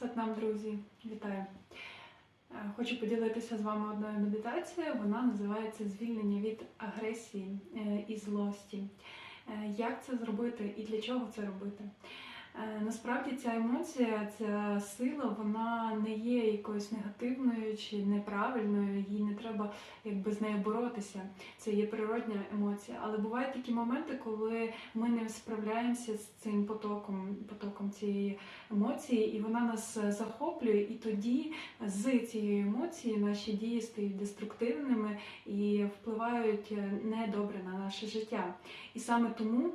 Сатнам, друзі, вітаю! Е, Хочу поділитися з вами одною медитацією. Вона називається Звільнення від агресії е, і злості. Е, Як це зробити і для чого це робити? Насправді ця емоція, ця сила, вона не є якоюсь негативною чи неправильною, їй не треба якби з нею боротися. Це є природня емоція. Але бувають такі моменти, коли ми не справляємося з цим потоком, потоком цієї емоції, і вона нас захоплює, і тоді з цієї емоції наші дії стають деструктивними і впливають недобре на наше життя. І саме тому.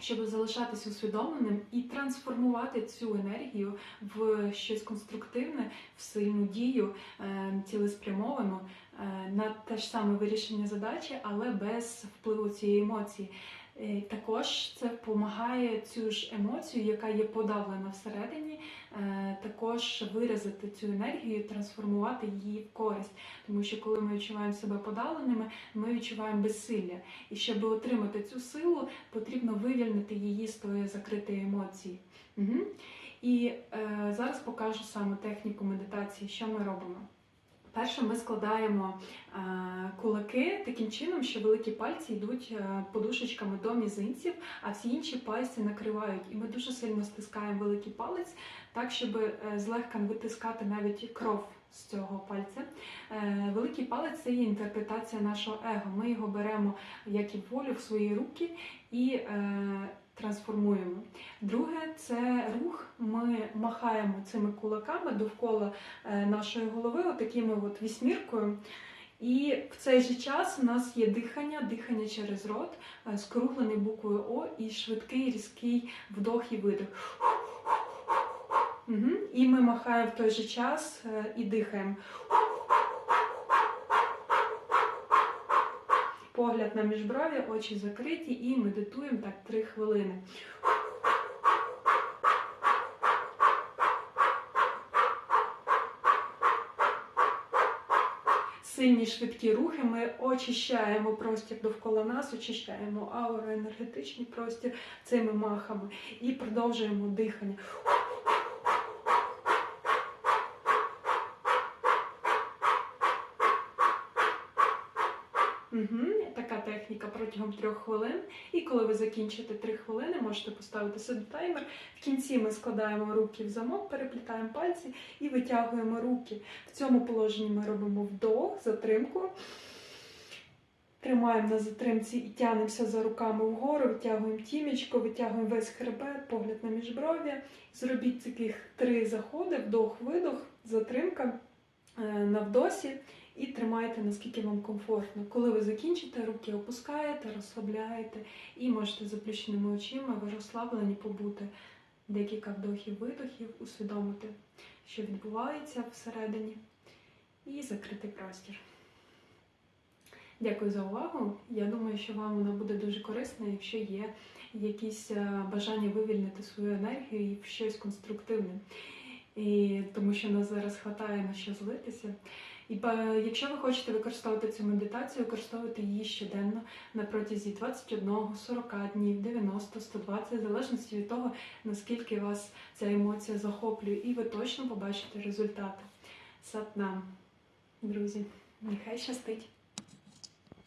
Щоб залишатись усвідомленим і трансформувати цю енергію в щось конструктивне, в сильну дію, е, цілеспрямовану е, на те ж саме вирішення задачі, але без впливу цієї емоції. Е, Також це допомагає цю ж емоцію, яка є подавлена всередині, е, також виразити цю енергію, трансформувати її в користь. Тому що коли ми відчуваємо себе подавленими, ми відчуваємо безсилля. І щоб отримати цю силу, потрібно вивільнити її з тої закритої емоції. Угу. І е, зараз покажу саме техніку медитації, що ми робимо. Перше, ми складаємо е, кулаки таким чином, що великі пальці йдуть е, подушечками до мізинців, а всі інші пальці накривають. І ми дуже сильно стискаємо великий палець, так щоб е, злегка витискати навіть кров з цього пальця. Е, Великий палець це є інтерпретація нашого его. Ми його беремо як і волю в свої руки і е, трансформуємо. Друге це рух. Ми махаємо цими кулаками довкола е, нашої голови, отакими от вісьміркою. І в цей же час у нас є дихання, дихання через рот, скруглений буквою О і швидкий різкий вдох і видих. Угу. І ми махаємо в той же час і дихаємо. Погляд на міжброві, очі закриті і медитуємо так 3 хвилини. Сильні швидкі рухи. Ми очищаємо простір довкола нас, очищаємо ауру, енергетичний простір цими махами і продовжуємо дихання. Угу. Така техніка протягом трьох хвилин. І коли ви закінчите три хвилини, можете поставити собі таймер. В кінці ми складаємо руки в замок, переплітаємо пальці і витягуємо руки. В цьому положенні ми робимо вдох, затримку. Тримаємо на затримці і тягнемося за руками вгору, витягуємо тімечко, витягуємо весь хребет, погляд на міжбров'я. Зробіть таких три заходи: вдох-видох, затримка е, на вдосі. І тримайте, наскільки вам комфортно. Коли ви закінчите, руки опускаєте, розслабляєте і можете заплющеними очима ви розслаблені побути декілька вдохів-видохів, усвідомити, що відбувається всередині, і закрити простір. Дякую за увагу. Я думаю, що вам вона буде дуже корисна, якщо є якісь е, бажання вивільнити свою енергію і в щось конструктивне. І тому що нас зараз хватає на що злитися. І якщо ви хочете використовувати цю медитацію, використовуйте її щоденно на протязі 21, 40 днів, 90, 120, в залежності від того, наскільки вас ця емоція захоплює, і ви точно побачите результати. Сатнам, друзі, нехай щастить!